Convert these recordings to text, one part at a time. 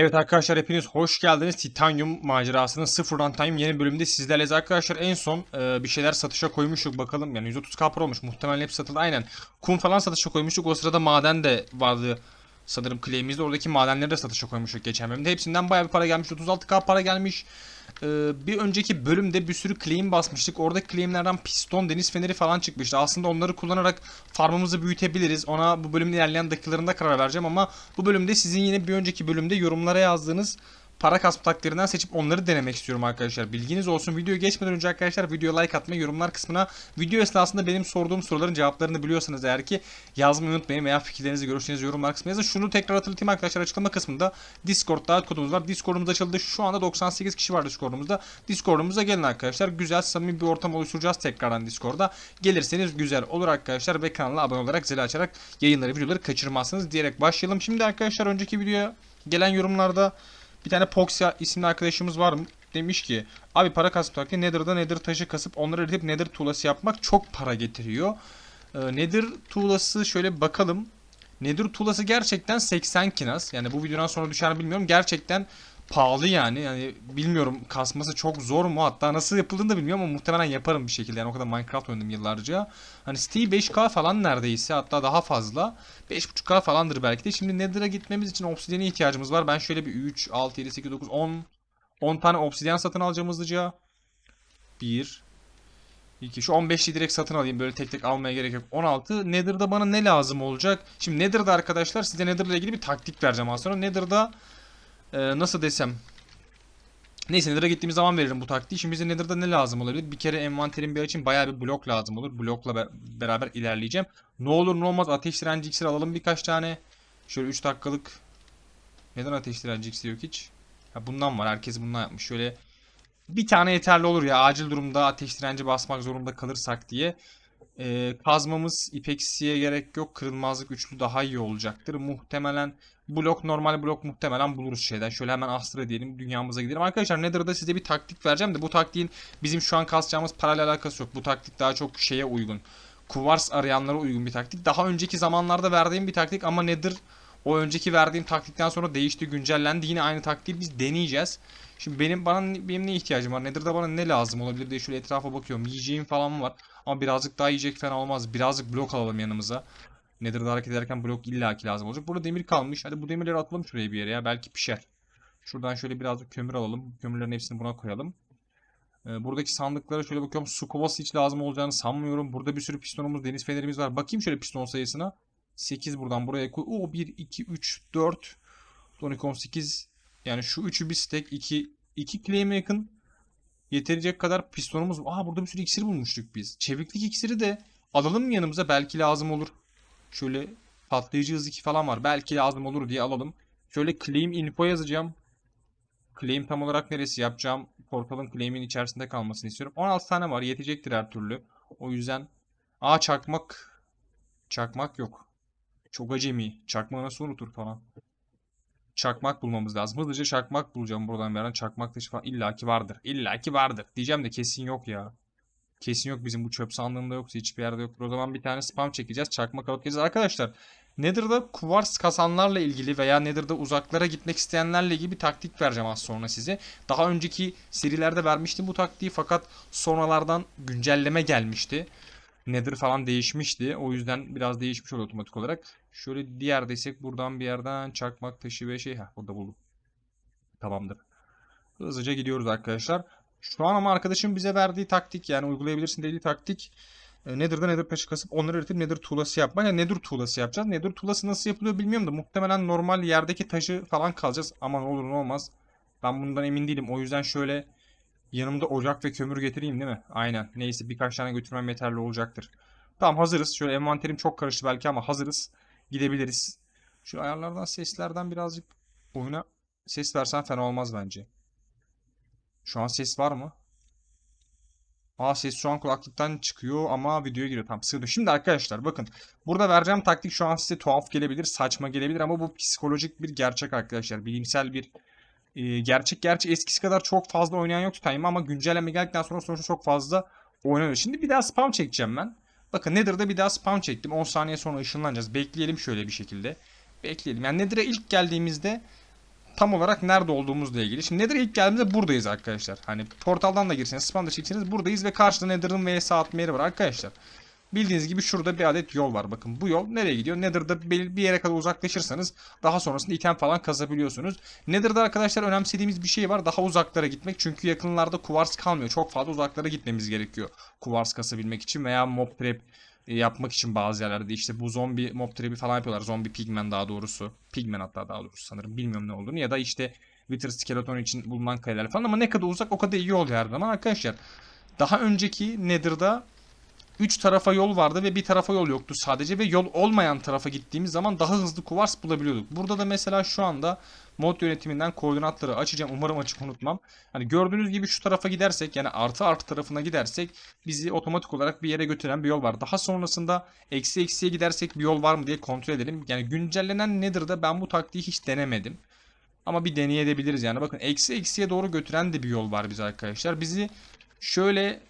Evet arkadaşlar hepiniz hoş geldiniz. Titanium macerasının sıfır runtime yeni bölümünde sizlerleyiz. Arkadaşlar en son e, bir şeyler satışa koymuştuk bakalım. Yani 130 kapır olmuş. Muhtemelen hepsi satıldı. Aynen. Kum falan satışa koymuştuk. O sırada maden de vardı. Sanırım claim'imizde oradaki madenleri de satışa koymuştuk geçen bölümde. Hepsinden bayağı bir para gelmiş. 36k para gelmiş. Ee, bir önceki bölümde bir sürü claim basmıştık. Orada claimlerden piston, deniz feneri falan çıkmıştı. Aslında onları kullanarak farmımızı büyütebiliriz. Ona bu bölümün ilerleyen dakikalarında karar vereceğim ama bu bölümde sizin yine bir önceki bölümde yorumlara yazdığınız para kasma taktiklerinden seçip onları denemek istiyorum arkadaşlar. Bilginiz olsun. Videoya geçmeden önce arkadaşlar videoya like atmayı, yorumlar kısmına video esnasında benim sorduğum soruların cevaplarını biliyorsanız eğer ki yazmayı unutmayın veya fikirlerinizi, görüşlerinizi yorumlar kısmına yazın. Şunu tekrar hatırlatayım arkadaşlar açıklama kısmında Discord davet kodumuz var. Discord'umuz açıldı. Şu anda 98 kişi var Discord'umuzda. Discord'umuza gelin arkadaşlar. Güzel, samimi bir ortam oluşturacağız tekrardan Discord'da. Gelirseniz güzel olur arkadaşlar ve kanala abone olarak zili açarak yayınları, videoları kaçırmazsınız diyerek başlayalım. Şimdi arkadaşlar önceki videoya gelen yorumlarda bir tane Poxya isimli arkadaşımız var mı? Demiş ki abi para kasıp taktiği Nether'da Nether taşı kasıp onları eritip Nether tuğlası yapmak çok para getiriyor. Ee, Nether tuğlası şöyle bakalım. Nether tuğlası gerçekten 80 kinas. Yani bu videodan sonra düşer mi bilmiyorum. Gerçekten pahalı yani. Yani bilmiyorum kasması çok zor mu? Hatta nasıl yapıldığını da bilmiyorum ama muhtemelen yaparım bir şekilde. Yani o kadar Minecraft oynadım yıllarca. Hani Steve 5K falan neredeyse hatta daha fazla. 5.5K falandır belki de. Şimdi Nether'a gitmemiz için obsidiyene ihtiyacımız var. Ben şöyle bir 3, 6, 7, 8, 9, 10 10 tane obsidyen satın alacağım hızlıca. 1 2 şu 15'li direkt satın alayım. Böyle tek tek almaya gerek yok. 16 Nether'da bana ne lazım olacak? Şimdi Nether'da arkadaşlar size Nether'la ilgili bir taktik vereceğim az sonra. Nether'da e, nasıl desem Neyse Nether'a gittiğimiz zaman veririm bu taktiği. Şimdi bize Nether'da ne lazım olabilir? Bir kere envanterin bir için bayağı bir blok lazım olur. Blokla be- beraber ilerleyeceğim. Ne olur ne olmaz ateş direnci iksiri alalım birkaç tane. Şöyle 3 dakikalık. Neden ateş direnci iksiri yok hiç? Ha bundan var. Herkes bundan yapmış. Şöyle bir tane yeterli olur ya. Acil durumda ateş direnci basmak zorunda kalırsak diye. Ee, kazmamız ipeksiye gerek yok. Kırılmazlık üçlü daha iyi olacaktır. Muhtemelen blok normal blok muhtemelen buluruz şeyden. Şöyle hemen Astra diyelim. Dünyamıza gidelim. Arkadaşlar Nether'da size bir taktik vereceğim de bu taktiğin bizim şu an kasacağımız parayla alakası yok. Bu taktik daha çok şeye uygun. Kuvars arayanlara uygun bir taktik. Daha önceki zamanlarda verdiğim bir taktik ama Nether o önceki verdiğim taktikten sonra değişti, güncellendi. Yine aynı taktiği biz deneyeceğiz. Şimdi benim bana benim ne ihtiyacım var? Nether'da bana ne lazım olabilir diye şöyle etrafa bakıyorum. Yiyeceğim falan var. Ama birazcık daha yiyecek fena olmaz. Birazcık blok alalım yanımıza. Nether'da hareket ederken blok illaki lazım olacak. Burada demir kalmış. Hadi bu demirleri atalım şuraya bir yere ya. Belki pişer. Şuradan şöyle birazcık kömür alalım. Kömürlerin hepsini buna koyalım. Ee, buradaki sandıklara şöyle bakıyorum. Su kovası hiç lazım olacağını sanmıyorum. Burada bir sürü pistonumuz, deniz fenerimiz var. Bakayım şöyle piston sayısına. 8 buradan buraya koy. Oo 1, 2, 3, 4, 12, 18. Yani şu üçü bir stack. 2, 2 claim'e yakın yetecek kadar pistonumuz. Aa burada bir sürü iksir bulmuştuk biz. Çeviklik iksiri de alalım mı yanımıza? Belki lazım olur. Şöyle patlayıcı hız 2 falan var. Belki lazım olur diye alalım. Şöyle claim info yazacağım. Claim tam olarak neresi yapacağım? Portalın claim'in içerisinde kalmasını istiyorum. 16 tane var. Yetecektir her türlü. O yüzden Aa çakmak. Çakmak yok. Çok acemi. Çakmağı nasıl unutur falan. Çakmak bulmamız lazım. Hızlıca çakmak bulacağım buradan yerden. Çakmak taşı falan illaki vardır. İllaki vardır. Diyeceğim de kesin yok ya. Kesin yok bizim bu çöp sandığında yoksa hiçbir yerde yoktur. O zaman bir tane spam çekeceğiz. Çakmak alıp geleceğiz. Arkadaşlar Nether'da kuvars kasanlarla ilgili veya Nether'da uzaklara gitmek isteyenlerle ilgili bir taktik vereceğim az sonra size. Daha önceki serilerde vermiştim bu taktiği fakat sonralardan güncelleme gelmişti. Nether falan değişmişti. O yüzden biraz değişmiş oluyor otomatik olarak. Şöyle diğer desek buradan bir yerden çakmak taşı ve şey. Heh burada buldum. Tamamdır. Hızlıca gidiyoruz arkadaşlar. Şu an ama arkadaşım bize verdiği taktik yani uygulayabilirsin dediği taktik e, Nether'da Nether taşı kasıp onları eritip Nether tuğlası yapmak. Yani Nether tuğlası yapacağız. Nether tuğlası nasıl yapılıyor bilmiyorum da muhtemelen normal yerdeki taşı falan kalacağız. Ama ne olur ne olmaz. Ben bundan emin değilim. O yüzden şöyle yanımda ocak ve kömür getireyim değil mi? Aynen. Neyse birkaç tane götürmem yeterli olacaktır. Tamam hazırız. Şöyle envanterim çok karıştı belki ama hazırız. Gidebiliriz. Şu ayarlardan seslerden birazcık oyuna ses versen fena olmaz bence. Şu an ses var mı? Aa ses şu an kulaklıktan çıkıyor ama videoya giriyor. Tamam yok. Şimdi arkadaşlar bakın. Burada vereceğim taktik şu an size tuhaf gelebilir, saçma gelebilir ama bu psikolojik bir gerçek arkadaşlar. Bilimsel bir e, gerçek. Gerçi eskisi kadar çok fazla oynayan yok Time ama güncelleme geldikten sonra sonuçta çok fazla oynanıyor. Şimdi bir daha spam çekeceğim ben. Bakın Nether'da bir daha spam çektim. 10 saniye sonra ışınlanacağız. Bekleyelim şöyle bir şekilde. Bekleyelim. Yani Nether'a ilk geldiğimizde tam olarak nerede olduğumuzla ilgili. Şimdi Nether'a ilk geldiğimizde buradayız arkadaşlar. Hani portaldan da girseniz, spamda çekseniz buradayız ve karşıda Nether'ın vs atma yeri var arkadaşlar. Bildiğiniz gibi şurada bir adet yol var. Bakın bu yol nereye gidiyor? Nether'da bir yere kadar uzaklaşırsanız daha sonrasında item falan kazabiliyorsunuz. Nether'da arkadaşlar önemsediğimiz bir şey var. Daha uzaklara gitmek. Çünkü yakınlarda kuvars kalmıyor. Çok fazla uzaklara gitmemiz gerekiyor. Kuvars kasabilmek için veya mob trap e, yapmak için bazı yerlerde işte bu zombi mob trap'i falan yapıyorlar. Zombi pigmen daha doğrusu. Pigmen hatta daha doğrusu sanırım. Bilmiyorum ne olduğunu. Ya da işte Wither skeleton için bulunan kayalar falan ama ne kadar uzak o kadar iyi oluyor her arkadaşlar. Daha önceki Nether'da 3 tarafa yol vardı ve bir tarafa yol yoktu sadece ve yol olmayan tarafa gittiğimiz zaman daha hızlı kuvars bulabiliyorduk. Burada da mesela şu anda mod yönetiminden koordinatları açacağım. Umarım açık unutmam. Hani gördüğünüz gibi şu tarafa gidersek yani artı artı tarafına gidersek bizi otomatik olarak bir yere götüren bir yol var. Daha sonrasında eksi eksiye gidersek bir yol var mı diye kontrol edelim. Yani güncellenen Nether'da ben bu taktiği hiç denemedim. Ama bir deneyebiliriz yani. Bakın eksi eksiye doğru götüren de bir yol var bize arkadaşlar. Bizi şöyle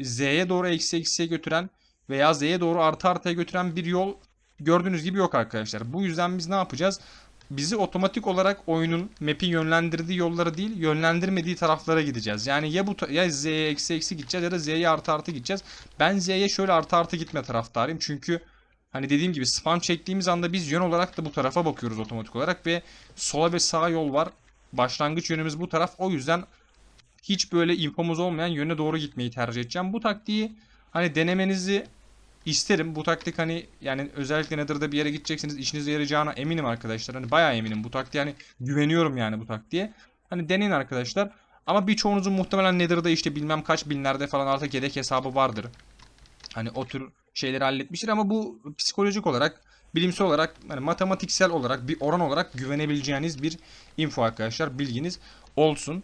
Z'ye doğru eksi eksiye götüren veya Z'ye doğru artı artıya götüren bir yol gördüğünüz gibi yok arkadaşlar. Bu yüzden biz ne yapacağız? Bizi otomatik olarak oyunun map'in yönlendirdiği yollara değil yönlendirmediği taraflara gideceğiz. Yani ya bu ya Z'ye eksi eksi gideceğiz ya da Z'ye artı artı gideceğiz. Ben Z'ye şöyle artı artı gitme taraftarıyım. Çünkü hani dediğim gibi spam çektiğimiz anda biz yön olarak da bu tarafa bakıyoruz otomatik olarak ve sola ve sağa yol var. Başlangıç yönümüz bu taraf. O yüzden hiç böyle infomuz olmayan yöne doğru gitmeyi tercih edeceğim. Bu taktiği hani denemenizi isterim. Bu taktik hani yani özellikle Nether'da bir yere gideceksiniz işinize yarayacağına eminim arkadaşlar. Hani bayağı eminim bu taktiğe hani güveniyorum yani bu taktiğe. Hani deneyin arkadaşlar. Ama birçoğunuzun muhtemelen Nether'da işte bilmem kaç binlerde falan artık yedek hesabı vardır. Hani o tür şeyleri halletmiştir ama bu psikolojik olarak bilimsel olarak hani matematiksel olarak bir oran olarak güvenebileceğiniz bir info arkadaşlar bilginiz olsun.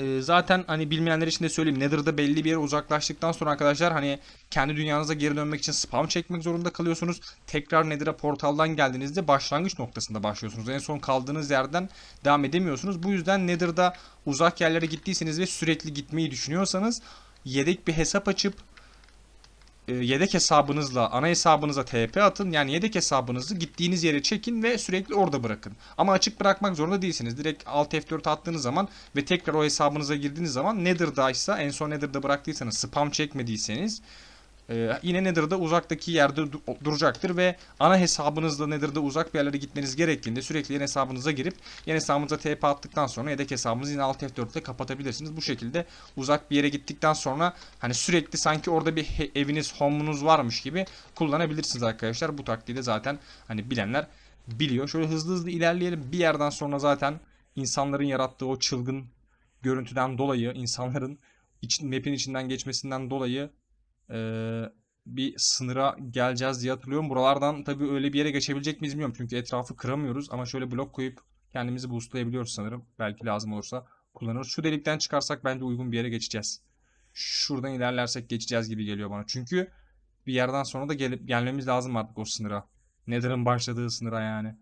Ee, zaten hani bilmeyenler için de söyleyeyim. Nether'da belli bir yere uzaklaştıktan sonra arkadaşlar hani kendi dünyanıza geri dönmek için spam çekmek zorunda kalıyorsunuz. Tekrar Nether'a portaldan geldiğinizde başlangıç noktasında başlıyorsunuz. En son kaldığınız yerden devam edemiyorsunuz. Bu yüzden Nether'da uzak yerlere gittiyseniz ve sürekli gitmeyi düşünüyorsanız yedek bir hesap açıp yedek hesabınızla ana hesabınıza TP atın. Yani yedek hesabınızı gittiğiniz yere çekin ve sürekli orada bırakın. Ama açık bırakmak zorunda değilsiniz. Direkt Alt F4 attığınız zaman ve tekrar o hesabınıza girdiğiniz zaman Nether'daysa en son Nether'da bıraktıysanız spam çekmediyseniz e, yine Nether'da uzaktaki yerde du- duracaktır ve ana hesabınızda Nether'da uzak bir yerlere gitmeniz gerektiğinde sürekli yeni hesabınıza girip yeni hesabınıza TP attıktan sonra yedek hesabınızı yine Alt F4'te kapatabilirsiniz. Bu şekilde uzak bir yere gittikten sonra hani sürekli sanki orada bir eviniz, home'unuz varmış gibi kullanabilirsiniz arkadaşlar. Bu taktiği de zaten hani bilenler biliyor. Şöyle hızlı hızlı ilerleyelim. Bir yerden sonra zaten insanların yarattığı o çılgın görüntüden dolayı, insanların için, map'in içinden geçmesinden dolayı eee, bir sınıra geleceğiz diye hatırlıyorum. Buralardan tabii öyle bir yere geçebilecek miyiz bilmiyorum. Çünkü etrafı kıramıyoruz ama şöyle blok koyup kendimizi boostlayabiliyoruz sanırım. Belki lazım olursa kullanırız. Şu delikten çıkarsak bence uygun bir yere geçeceğiz. Şuradan ilerlersek geçeceğiz gibi geliyor bana. Çünkü bir yerden sonra da gelip gelmemiz lazım artık o sınıra. Nether'ın başladığı sınıra yani.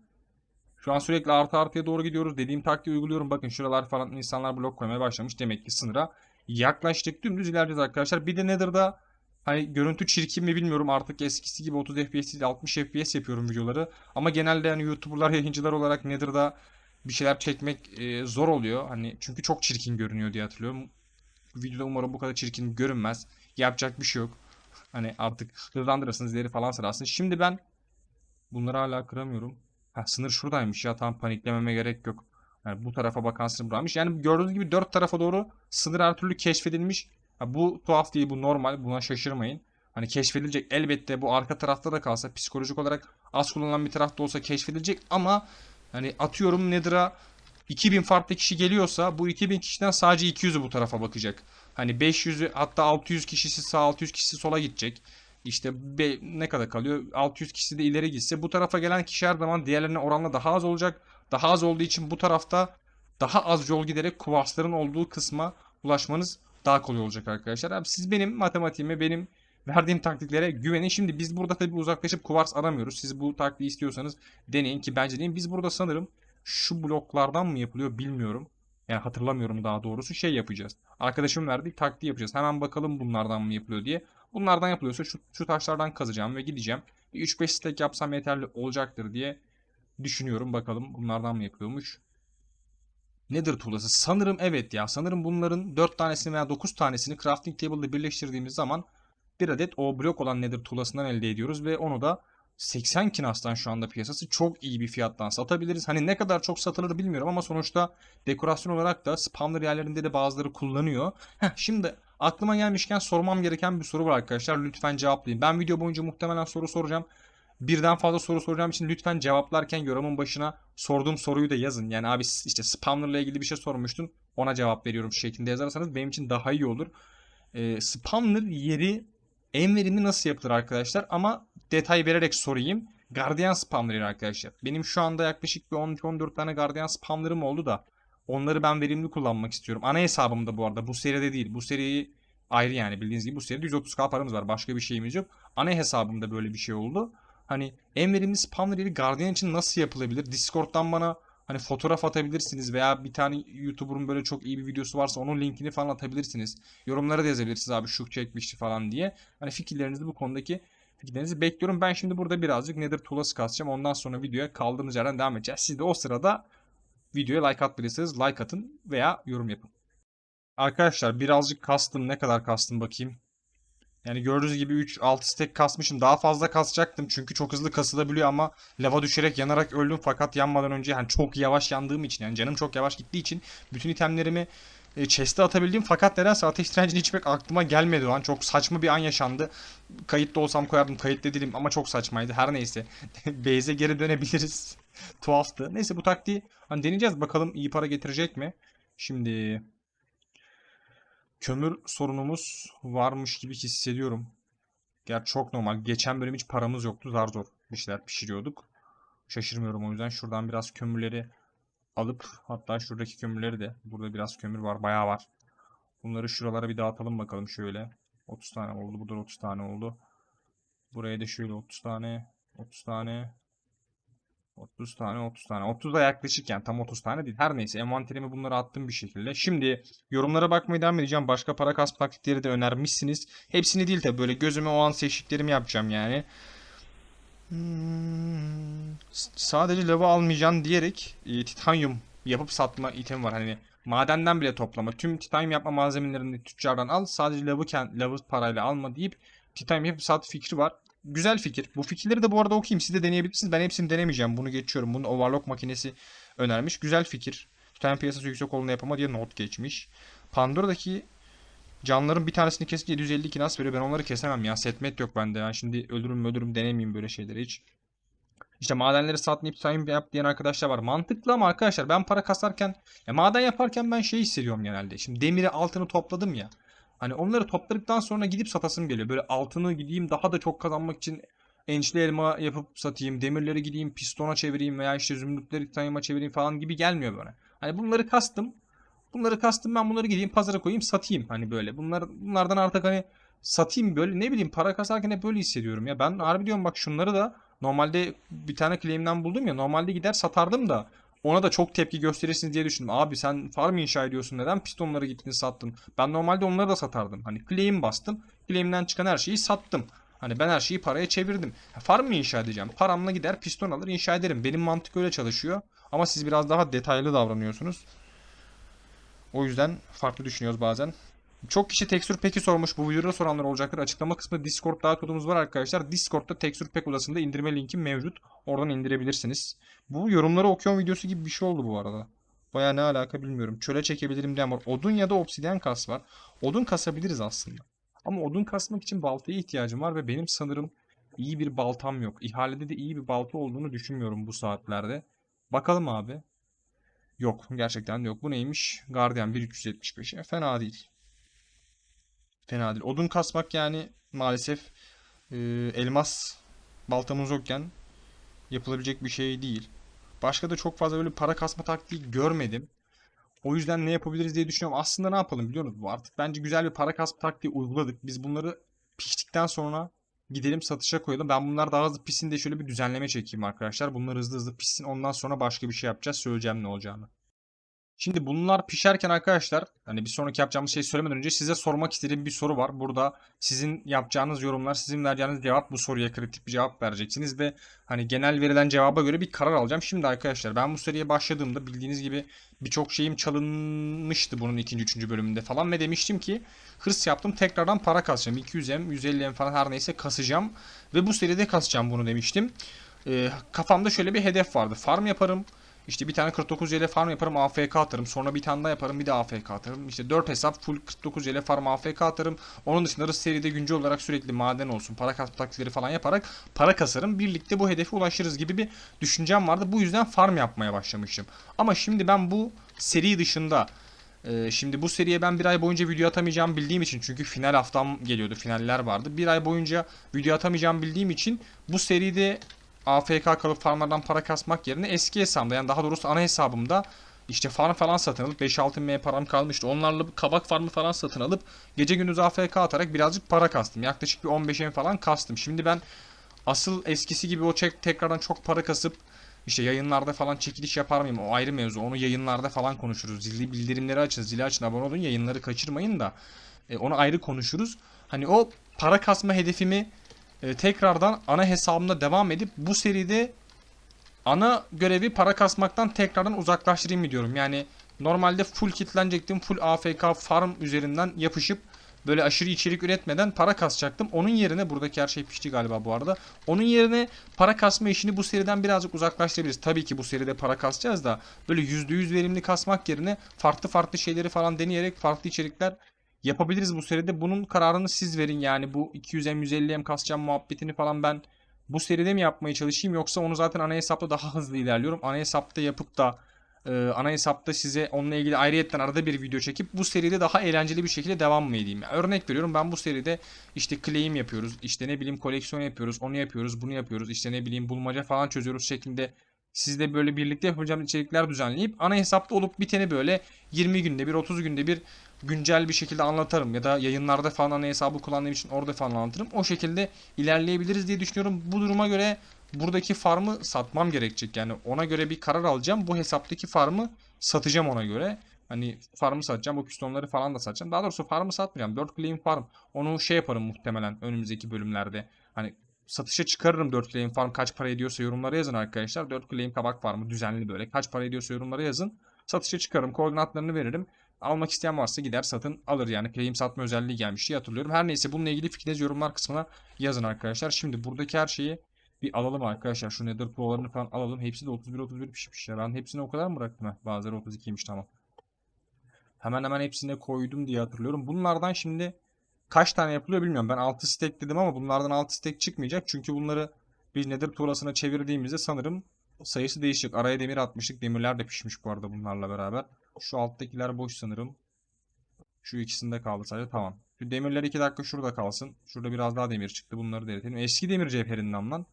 Şu an sürekli artı artıya doğru gidiyoruz. Dediğim taktiği uyguluyorum. Bakın şuralar falan insanlar blok koymaya başlamış. Demek ki sınıra yaklaştık. Dümdüz ilerleyeceğiz arkadaşlar. Bir de Nether'da hani görüntü çirkin mi bilmiyorum. Artık eskisi gibi 30 FPS değil 60 FPS yapıyorum videoları. Ama genelde yani YouTuber'lar, yayıncılar olarak Nether'da bir şeyler çekmek e, zor oluyor. Hani çünkü çok çirkin görünüyor diye hatırlıyorum. Videoda umarım bu kadar çirkin görünmez. Yapacak bir şey yok. Hani artık hızlandırırsınız, ileri falan sırarsınız. Şimdi ben bunları hala kıramıyorum. Ha, sınır şuradaymış ya tam paniklememe gerek yok. Yani bu tarafa bakan sınır buradaymış. Yani gördüğünüz gibi dört tarafa doğru sınır her türlü keşfedilmiş. Bu tuhaf değil bu normal buna şaşırmayın. Hani keşfedilecek elbette bu arka tarafta da kalsa psikolojik olarak az kullanılan bir tarafta olsa keşfedilecek ama hani atıyorum Nether'a 2000 farklı kişi geliyorsa bu 2000 kişiden sadece 200'ü bu tarafa bakacak. Hani 500'ü hatta 600 kişisi sağ 600 kişisi sola gidecek. İşte ne kadar kalıyor? 600 kişi de ileri gitse bu tarafa gelen kişi her zaman diğerlerine oranla daha az olacak. Daha az olduğu için bu tarafta daha az yol giderek kuvarsların olduğu kısma ulaşmanız daha kolay olacak arkadaşlar. Abi siz benim matematiğime, benim verdiğim taktiklere güvenin. Şimdi biz burada tabii uzaklaşıp kuvars aramıyoruz. Siz bu taktiği istiyorsanız deneyin ki bence deneyin. Biz burada sanırım şu bloklardan mı yapılıyor bilmiyorum. Yani hatırlamıyorum daha doğrusu şey yapacağız. Arkadaşım verdiği taktiği yapacağız. Hemen bakalım bunlardan mı yapılıyor diye. Bunlardan yapılıyorsa şu, şu taşlardan kazacağım ve gideceğim. Bir 3-5 stack yapsam yeterli olacaktır diye düşünüyorum. Bakalım bunlardan mı yapılıyormuş. Nether tuğlası. Sanırım evet ya. Sanırım bunların 4 tanesini veya 9 tanesini crafting table'da birleştirdiğimiz zaman bir adet o blok olan Nether tuğlasından elde ediyoruz ve onu da 80 kinastan şu anda piyasası çok iyi bir fiyattan satabiliriz. Hani ne kadar çok satılır bilmiyorum ama sonuçta dekorasyon olarak da spawner yerlerinde de bazıları kullanıyor. Heh, şimdi aklıma gelmişken sormam gereken bir soru var arkadaşlar. Lütfen cevaplayın. Ben video boyunca muhtemelen soru soracağım. Birden fazla soru soracağım için lütfen cevaplarken yorumun başına sorduğum soruyu da yazın. Yani abi işte spawnerla ilgili bir şey sormuştun. Ona cevap veriyorum şeklinde yazarsanız benim için daha iyi olur. Ee, spawner yeri en verimli nasıl yapılır arkadaşlar? Ama detay vererek sorayım. Guardian spamları arkadaşlar. Benim şu anda yaklaşık bir 13-14 tane Guardian spamlarım oldu da onları ben verimli kullanmak istiyorum. Ana hesabımda bu arada. Bu seride değil. Bu seriyi ayrı yani bildiğiniz gibi bu seride 130k paramız var. Başka bir şeyimiz yok. Ana hesabımda böyle bir şey oldu. Hani en verimli spamlar yeri Guardian için nasıl yapılabilir? Discord'dan bana hani fotoğraf atabilirsiniz veya bir tane YouTuber'ın böyle çok iyi bir videosu varsa onun linkini falan atabilirsiniz. Yorumlara da yazabilirsiniz abi şu çekmişti falan diye. Hani fikirlerinizi bu konudaki fikirlerinizi bekliyorum. Ben şimdi burada birazcık Nether Tuğlası kasacağım. Ondan sonra videoya kaldığımız yerden devam edeceğiz. Siz de o sırada videoya like atabilirsiniz. Like atın veya yorum yapın. Arkadaşlar birazcık kastım. Ne kadar kastım bakayım. Yani gördüğünüz gibi 3 6 stack kasmışım. Daha fazla kasacaktım çünkü çok hızlı kasılabiliyor ama lava düşerek yanarak öldüm fakat yanmadan önce yani çok yavaş yandığım için yani canım çok yavaş gittiği için bütün itemlerimi e, chest'e atabildim fakat nedense ateş direncini hiç pek aklıma gelmedi o an. Çok saçma bir an yaşandı. Kayıtlı olsam koyardım. Kayıtlı değilim ama çok saçmaydı. Her neyse. Base'e geri dönebiliriz. Tuhaftı. Neyse bu taktiği hani deneyeceğiz bakalım iyi para getirecek mi? Şimdi kömür sorunumuz varmış gibi hissediyorum. Gerçi çok normal. Geçen bölüm hiç paramız yoktu. Zar zor bir şeyler pişiriyorduk. Şaşırmıyorum o yüzden. Şuradan biraz kömürleri alıp hatta şuradaki kömürleri de burada biraz kömür var. Bayağı var. Bunları şuralara bir dağıtalım bakalım şöyle. 30 tane oldu. Burada 30 tane oldu. Buraya da şöyle 30 tane. 30 tane. 30 tane 30 tane. 30 da yaklaşık yani tam 30 tane değil. Her neyse envanterime bunları attım bir şekilde. Şimdi yorumlara bakmaya devam edeceğim. Başka para kasma taktikleri de önermişsiniz. Hepsini değil tabi böyle gözüme o an seçtiklerimi yapacağım yani. Hmm, sadece lava almayacaksın diyerek e, titanyum yapıp satma item var. Hani madenden bile toplama. Tüm titanyum yapma malzemelerini tüccardan al. Sadece lavı, lavı parayla alma deyip titanyum yapıp sat fikri var. Güzel fikir. Bu fikirleri de bu arada okuyayım. Siz de deneyebilirsiniz. Ben hepsini denemeyeceğim. Bunu geçiyorum. Bunu overlock makinesi önermiş. Güzel fikir. Titanyum piyasası yüksek olduğunu yapama diye not geçmiş. Pandora'daki Canların bir tanesini kesince 750 kinas veriyor. Ben onları kesemem ya. Setmet yok bende. Yani şimdi ölürüm ölürüm denemeyeyim böyle şeyleri hiç. İşte madenleri satmayıp sayın yap diyen arkadaşlar var. Mantıklı ama arkadaşlar ben para kasarken ya maden yaparken ben şey hissediyorum genelde. Şimdi demiri altını topladım ya. Hani onları topladıktan sonra gidip satasım geliyor. Böyle altını gideyim daha da çok kazanmak için ençli elma yapıp satayım. Demirleri gideyim pistona çevireyim veya işte zümrütleri titanyuma çevireyim falan gibi gelmiyor bana. Hani bunları kastım. Bunları kastım ben bunları gideyim pazara koyayım satayım hani böyle. Bunlar bunlardan artık hani satayım böyle ne bileyim para kasarken hep böyle hissediyorum ya. Ben harbi diyorum bak şunları da normalde bir tane claim'den buldum ya normalde gider satardım da ona da çok tepki gösterirsiniz diye düşündüm. Abi sen farm inşa ediyorsun neden pistonları gittin sattın? Ben normalde onları da satardım. Hani claim bastım. Claim'den çıkan her şeyi sattım. Hani ben her şeyi paraya çevirdim. Farm mı inşa edeceğim? Paramla gider piston alır inşa ederim. Benim mantık öyle çalışıyor. Ama siz biraz daha detaylı davranıyorsunuz. O yüzden farklı düşünüyoruz bazen. Çok kişi tekstür peki sormuş. Bu videoda soranlar olacaktır. Açıklama kısmında Discord daha kodumuz var arkadaşlar. Discord'da tekstür pek odasında indirme linki mevcut. Oradan indirebilirsiniz. Bu yorumları okuyorum videosu gibi bir şey oldu bu arada. Baya ne alaka bilmiyorum. Çöle çekebilirim diyen var. Odun ya da obsidyen kas var. Odun kasabiliriz aslında. Ama odun kasmak için baltaya ihtiyacım var ve benim sanırım iyi bir baltam yok. İhalede de iyi bir balta olduğunu düşünmüyorum bu saatlerde. Bakalım abi. Yok. Gerçekten yok. Bu neymiş? Guardian 1375. E, fena değil. Fena değil. Odun kasmak yani maalesef e, elmas baltamız yokken yapılabilecek bir şey değil. Başka da çok fazla böyle para kasma taktiği görmedim. O yüzden ne yapabiliriz diye düşünüyorum. Aslında ne yapalım biliyor musunuz? Artık bence güzel bir para kasma taktiği uyguladık. Biz bunları piştikten sonra gidelim satışa koyalım. Ben bunlar daha hızlı pişsin diye şöyle bir düzenleme çekeyim arkadaşlar. Bunlar hızlı hızlı pişsin. Ondan sonra başka bir şey yapacağız. Söyleyeceğim ne olacağını. Şimdi bunlar pişerken arkadaşlar hani bir sonraki yapacağımız şeyi söylemeden önce size sormak istediğim bir soru var. Burada sizin yapacağınız yorumlar, sizin vereceğiniz cevap bu soruya kritik bir cevap vereceksiniz ve hani genel verilen cevaba göre bir karar alacağım. Şimdi arkadaşlar ben bu seriye başladığımda bildiğiniz gibi birçok şeyim çalınmıştı bunun ikinci, üçüncü bölümünde falan ve demiştim ki hırs yaptım tekrardan para kasacağım. 200M, 150M falan her neyse kasacağım ve bu seride kasacağım bunu demiştim. Ee, kafamda şöyle bir hedef vardı. Farm yaparım. İşte bir tane 49 YL farm yaparım AFK atarım. Sonra bir tane daha yaparım bir de AFK atarım. İşte 4 hesap full 49 YL farm AFK atarım. Onun dışında da seride güncel olarak sürekli maden olsun. Para kasma taktikleri falan yaparak para kasarım. Birlikte bu hedefe ulaşırız gibi bir düşüncem vardı. Bu yüzden farm yapmaya başlamıştım. Ama şimdi ben bu seri dışında e, Şimdi bu seriye ben bir ay boyunca video atamayacağım bildiğim için çünkü final haftam geliyordu finaller vardı. Bir ay boyunca video atamayacağım bildiğim için bu seride AFK kalıp farmlardan para kasmak yerine eski hesabımda yani daha doğrusu ana hesabımda işte farm falan satın alıp 5-6 M param kalmıştı. Onlarla kabak farmı falan satın alıp gece gündüz AFK atarak birazcık para kastım. Yaklaşık bir 15 M falan kastım. Şimdi ben asıl eskisi gibi o çek tekrardan çok para kasıp işte yayınlarda falan çekiliş yapar mıyım? O ayrı mevzu. Onu yayınlarda falan konuşuruz. Zilli bildirimleri açın, zili açın, abone olun. Yayınları kaçırmayın da. E, onu ayrı konuşuruz. Hani o para kasma hedefimi e, tekrardan ana hesabımda devam edip bu seride ana görevi para kasmaktan tekrardan uzaklaştırayım mı diyorum. Yani normalde full kitlenecektim. Full AFK farm üzerinden yapışıp böyle aşırı içerik üretmeden para kasacaktım. Onun yerine buradaki her şey pişti galiba bu arada. Onun yerine para kasma işini bu seriden birazcık uzaklaştırabiliriz. Tabii ki bu seride para kasacağız da böyle %100 verimli kasmak yerine farklı farklı şeyleri falan deneyerek farklı içerikler yapabiliriz bu seride. Bunun kararını siz verin yani bu 200M 150M kasacağım muhabbetini falan ben bu seride mi yapmaya çalışayım yoksa onu zaten ana hesapta daha hızlı ilerliyorum. Ana hesapta yapıp da e, ana hesapta size onunla ilgili ayrıyetten arada bir video çekip bu seride daha eğlenceli bir şekilde devam mı edeyim? Yani örnek veriyorum ben bu seride işte claim yapıyoruz. işte ne bileyim koleksiyon yapıyoruz. Onu yapıyoruz. Bunu yapıyoruz. işte ne bileyim bulmaca falan çözüyoruz şeklinde sizle böyle birlikte yapacağım içerikler düzenleyip ana hesapta olup biteni böyle 20 günde bir 30 günde bir güncel bir şekilde anlatarım ya da yayınlarda falan ana hesabı kullandığım için orada falan anlatırım. O şekilde ilerleyebiliriz diye düşünüyorum. Bu duruma göre buradaki farmı satmam gerekecek. Yani ona göre bir karar alacağım. Bu hesaptaki farmı satacağım ona göre. Hani farmı satacağım. O pistonları falan da satacağım. Daha doğrusu farmı satmayacağım. 4 claim farm. Onu şey yaparım muhtemelen önümüzdeki bölümlerde. Hani satışa çıkarırım 4 claim farm kaç para ediyorsa yorumlara yazın arkadaşlar. 4 claim kabak farmı düzenli böyle. Kaç para ediyorsa yorumlara yazın. Satışa çıkarım. Koordinatlarını veririm. Almak isteyen varsa gider satın alır yani claim satma özelliği gelmiş diye hatırlıyorum. Her neyse bununla ilgili fikrinizi yorumlar kısmına yazın arkadaşlar. Şimdi buradaki her şeyi bir alalım arkadaşlar. Şu Nether Pro'larını falan alalım. Hepsi de 31-31 pişmiş ya. Ben hepsini o kadar mı bıraktım? Heh, bazıları 32'ymiş tamam. Hemen hemen hepsine koydum diye hatırlıyorum. Bunlardan şimdi kaç tane yapılıyor bilmiyorum. Ben 6 stack dedim ama bunlardan 6 stack çıkmayacak. Çünkü bunları bir Nether tuğlasına çevirdiğimizde sanırım sayısı değişecek. Araya demir atmıştık. Demirler de pişmiş bu arada bunlarla beraber. Şu alttakiler boş sanırım. Şu ikisinde kaldı sadece. Tamam. Şu demirler 2 dakika şurada kalsın. Şurada biraz daha demir çıktı. Bunları da. Eski demir cevherinden lan.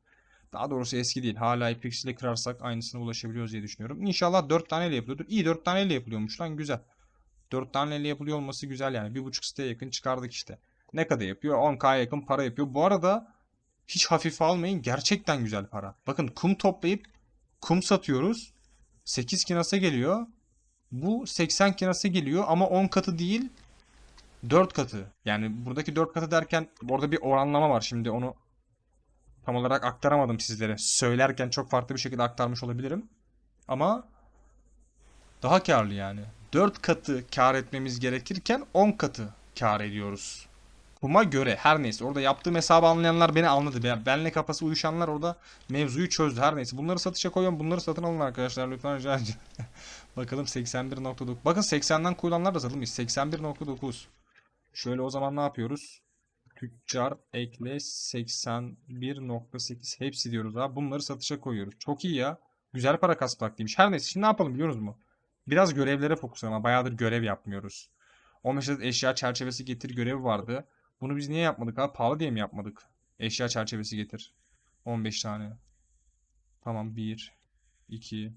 Daha doğrusu eski değil. Hala Apex ile kırarsak aynısına ulaşabiliyoruz diye düşünüyorum. İnşallah 4 taneyle yapılıyordur. İyi 4 taneyle yapılıyormuş lan güzel. 4 taneyle yapılıyor olması güzel yani. 1.5 siteye yakın çıkardık işte. Ne kadar yapıyor? 10k yakın para yapıyor. Bu arada hiç hafife almayın. Gerçekten güzel para. Bakın kum toplayıp kum satıyoruz. 8 kinasa geliyor. Bu 80 kinasa geliyor ama 10 katı değil 4 katı. Yani buradaki 4 katı derken orada bir oranlama var. Şimdi onu tam olarak aktaramadım sizlere. Söylerken çok farklı bir şekilde aktarmış olabilirim. Ama daha karlı yani. 4 katı kar etmemiz gerekirken 10 katı kar ediyoruz. Kuma göre her neyse orada yaptığım hesabı anlayanlar beni anladı. Ben- Benle kafası uyuşanlar orada mevzuyu çözdü her neyse. Bunları satışa koyuyorum. Bunları satın alın arkadaşlar lütfen rica. Bakalım 81.9. Bakın 80'den koyulanlar da satılmış. 81.9. Şöyle o zaman ne yapıyoruz? Tüccar ekle 81.8 hepsi diyoruz ha. Bunları satışa koyuyoruz. Çok iyi ya. Güzel para kas taktiğiymiş. Her neyse şimdi ne yapalım biliyor musunuz mu? Biraz görevlere fokus ama bayağıdır görev yapmıyoruz. 15 adet eşya çerçevesi getir görevi vardı. Bunu biz niye yapmadık abi? Pahalı diye mi yapmadık? Eşya çerçevesi getir. 15 tane. Tamam 1 2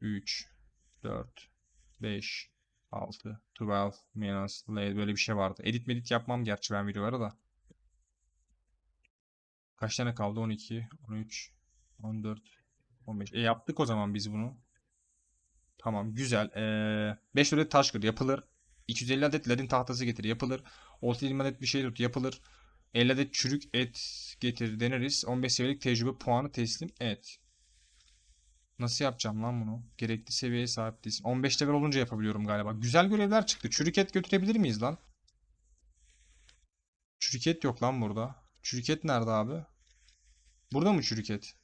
3 4 5 6 12 minus lay böyle bir şey vardı. Edit medit yapmam gerçi ben videolara da. Kaç tane kaldı? 12, 13, 14, 15. E yaptık o zaman biz bunu. Tamam güzel. Ee, 5 adet taş kır yapılır. 250 adet ladin tahtası getir yapılır. 30 adet bir şey tut yapılır. 50 adet çürük et getir deneriz. 15 seviyelik tecrübe puanı teslim et. Nasıl yapacağım lan bunu? Gerekli seviyeye sahip değilsin. 15 level olunca yapabiliyorum galiba. Güzel görevler çıktı. Çürük et götürebilir miyiz lan? Çürük et yok lan burada. Çürük et nerede abi? Burada mı çürük et?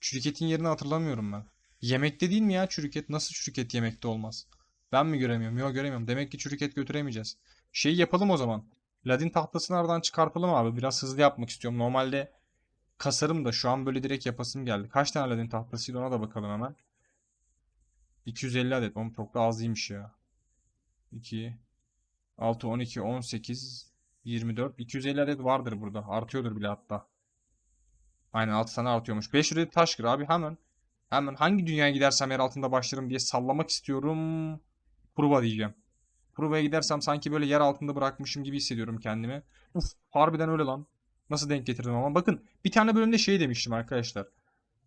Çürük etin yerini hatırlamıyorum ben. Yemekte değil mi ya çürük et? Nasıl çürük et yemekte olmaz? Ben mi göremiyorum? Yok göremiyorum. Demek ki çürük et götüremeyeceğiz. Şey yapalım o zaman. Ladin tahtasını aradan çıkartalım abi. Biraz hızlı yapmak istiyorum. Normalde kasarım da şu an böyle direkt yapasım geldi. Kaç tane ladin tahtasıydı ona da bakalım hemen. 250 adet. Oğlum çok da azıymış ya. 2 6 12 18 24 250 adet vardır burada. Artıyordur bile hatta. Aynen 6 tane artıyormuş. 5 adet taş kır abi hemen. Hemen hangi dünyaya gidersem yer altında başlarım diye sallamak istiyorum. Pruva diyeceğim. Pruva'ya gidersem sanki böyle yer altında bırakmışım gibi hissediyorum kendimi. Uf harbiden öyle lan. Nasıl denk getirdim ama. Bakın bir tane bölümde şey demiştim arkadaşlar.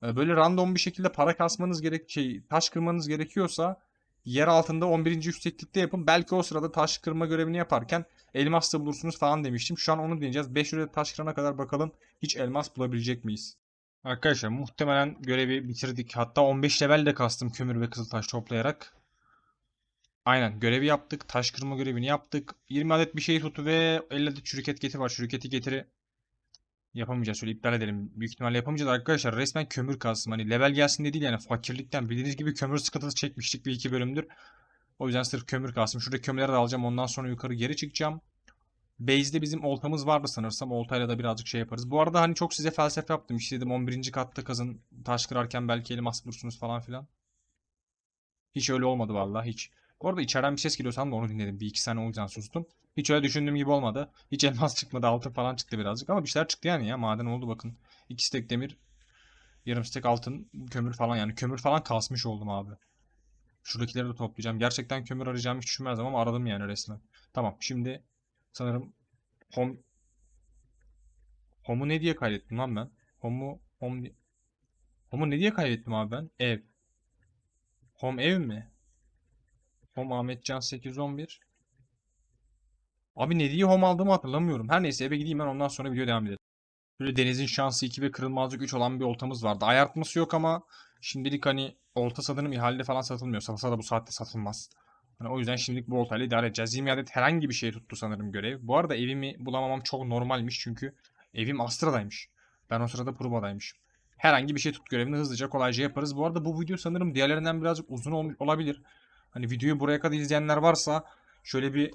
Ee, Böyle random bir şekilde para kasmanız gerek şey taş kırmanız gerekiyorsa yer altında 11. yükseklikte yapın. Belki o sırada taş kırma görevini yaparken elmas da bulursunuz falan demiştim. Şu an onu deneyeceğiz. 5 liraya taş kırana kadar bakalım hiç elmas bulabilecek miyiz? Arkadaşlar muhtemelen görevi bitirdik. Hatta 15 level de kastım kömür ve kızıltaş toplayarak. Aynen görevi yaptık. Taş kırma görevini yaptık. 20 adet bir şey tutu ve 50 adet çürüket geti var. Çürüketi getiri yapamayacağız. Şöyle iptal edelim. Büyük ihtimalle yapamayacağız arkadaşlar. Resmen kömür kastım. Hani level gelsin diye değil yani fakirlikten. Bildiğiniz gibi kömür sıkıntısı çekmiştik bir iki bölümdür. O yüzden sırf kömür kastım. Şurada kömürleri de alacağım. Ondan sonra yukarı geri çıkacağım. Base'de bizim oltamız vardı sanırsam. Oltayla da birazcık şey yaparız. Bu arada hani çok size felsefe yaptım. İşte dedim 11. katta kazın taş kırarken belki elmas bulursunuz falan filan. Hiç öyle olmadı vallahi hiç. Bu arada içeriden bir ses geliyor sandım onu dinledim. Bir iki saniye o yüzden sustum. Hiç öyle düşündüğüm gibi olmadı. Hiç elmas çıkmadı altın falan çıktı birazcık ama bir şeyler çıktı yani ya. Maden oldu bakın. İki stek demir, yarım stek altın, kömür falan yani kömür falan kasmış oldum abi. Şuradakileri de toplayacağım. Gerçekten kömür arayacağımı hiç düşünmezdim ama aradım yani resmen. Tamam şimdi sanırım home Home'u ne diye kaydettim lan ben? Home'u home Home'u ne diye kaydettim abi ben? Ev. Home ev mi? Home Ahmetcan 811. Abi ne diye home aldığımı hatırlamıyorum. Her neyse eve gideyim ben ondan sonra video devam edelim. Böyle denizin şansı 2 ve kırılmazlık 3 olan bir oltamız vardı. Ayartması yok ama şimdilik hani olta sanırım ihalede falan satılmıyor. Satılsa da bu saatte satılmaz. Hani o yüzden şimdilik bu oltayla idare edeceğiz. 20 adet herhangi bir şey tuttu sanırım görev. Bu arada evimi bulamamam çok normalmiş çünkü evim Astra'daymış. Ben o sırada Pruba'daymışım. Herhangi bir şey tut görevini hızlıca kolayca yaparız. Bu arada bu video sanırım diğerlerinden birazcık uzun olabilir. Hani videoyu buraya kadar izleyenler varsa şöyle bir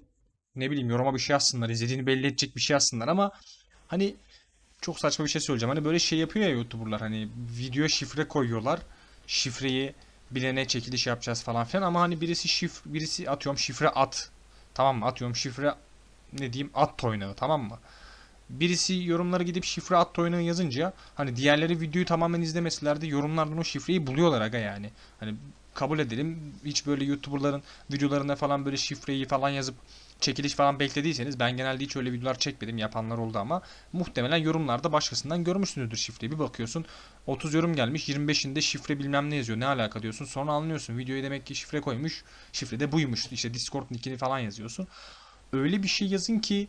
ne bileyim yoruma bir şey yazsınlar. İzlediğini belli edecek bir şey yazsınlar ama hani çok saçma bir şey söyleyeceğim. Hani böyle şey yapıyor ya YouTuber'lar hani video şifre koyuyorlar. Şifreyi bilene çekiliş yapacağız falan filan ama hani birisi şif birisi atıyorum şifre at. Tamam mı? Atıyorum şifre ne diyeyim at oynağı tamam mı? Birisi yorumlara gidip şifre at oynağı yazınca hani diğerleri videoyu tamamen izlemeseler de yorumlardan o şifreyi buluyorlar aga yani. Hani kabul edelim. Hiç böyle YouTuber'ların videolarına falan böyle şifreyi falan yazıp çekiliş falan beklediyseniz ben genelde hiç öyle videolar çekmedim yapanlar oldu ama muhtemelen yorumlarda başkasından görmüşsünüzdür şifreyi. Bir bakıyorsun 30 yorum gelmiş 25'inde şifre bilmem ne yazıyor ne alaka diyorsun. Sonra anlıyorsun videoya demek ki şifre koymuş şifre de buymuş. İşte Discord nickini falan yazıyorsun. Öyle bir şey yazın ki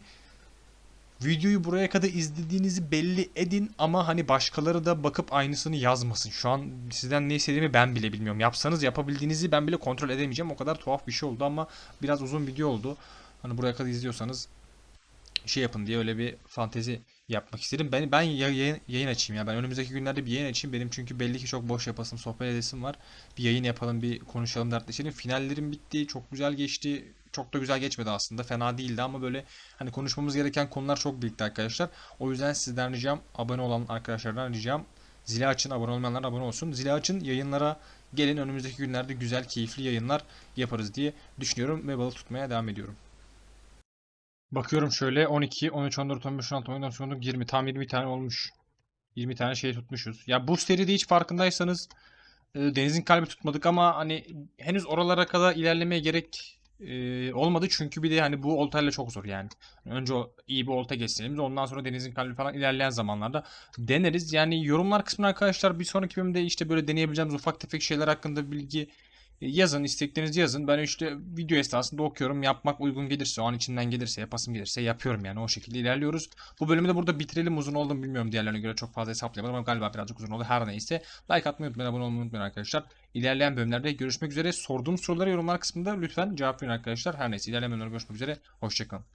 videoyu buraya kadar izlediğinizi belli edin ama hani başkaları da bakıp aynısını yazmasın. Şu an sizden ne istediğimi ben bile bilmiyorum. Yapsanız yapabildiğinizi ben bile kontrol edemeyeceğim. O kadar tuhaf bir şey oldu ama biraz uzun video oldu. Hani buraya kadar izliyorsanız şey yapın diye öyle bir fantezi yapmak istedim. Ben ben ya- yayın, yayın açayım ya. Ben önümüzdeki günlerde bir yayın açayım. Benim çünkü belli ki çok boş yapasım, sohbet edesim var. Bir yayın yapalım, bir konuşalım, dertleşelim. Finallerim bitti. Çok güzel geçti. Çok da güzel geçmedi aslında. Fena değildi ama böyle hani konuşmamız gereken konular çok birikti arkadaşlar. O yüzden sizden ricam abone olan arkadaşlardan ricam zili açın, abone olmayanlar abone olsun. Zili açın, yayınlara gelin. Önümüzdeki günlerde güzel, keyifli yayınlar yaparız diye düşünüyorum ve balık tutmaya devam ediyorum. Bakıyorum şöyle 12, 13, 14, 15, 16, 17, 19, 20. Tam 20 tane olmuş. 20 tane şey tutmuşuz. Ya bu seride hiç farkındaysanız e, Deniz'in kalbi tutmadık ama hani henüz oralara kadar ilerlemeye gerek olmadı. Çünkü bir de hani bu oltayla çok zor yani. Önce o iyi bir olta geçsinimiz ondan sonra Deniz'in kalbi falan ilerleyen zamanlarda deneriz. Yani yorumlar kısmına arkadaşlar bir sonraki bölümde işte böyle deneyebileceğimiz ufak tefek şeyler hakkında bilgi Yazın isteklerinizi yazın. Ben işte video esnasında okuyorum. Yapmak uygun gelirse, o an içinden gelirse, yapasım gelirse yapıyorum yani. O şekilde ilerliyoruz. Bu bölümü de burada bitirelim. Uzun oldu mu bilmiyorum. Diğerlerine göre çok fazla hesaplayamadım ama galiba birazcık uzun oldu. Her neyse. Like atmayı unutmayın, abone olmayı unutmayın arkadaşlar. İlerleyen bölümlerde görüşmek üzere. Sorduğum sorulara yorumlar kısmında lütfen cevap verin arkadaşlar. Her neyse ilerleyen bölümlerde görüşmek üzere. Hoşçakalın.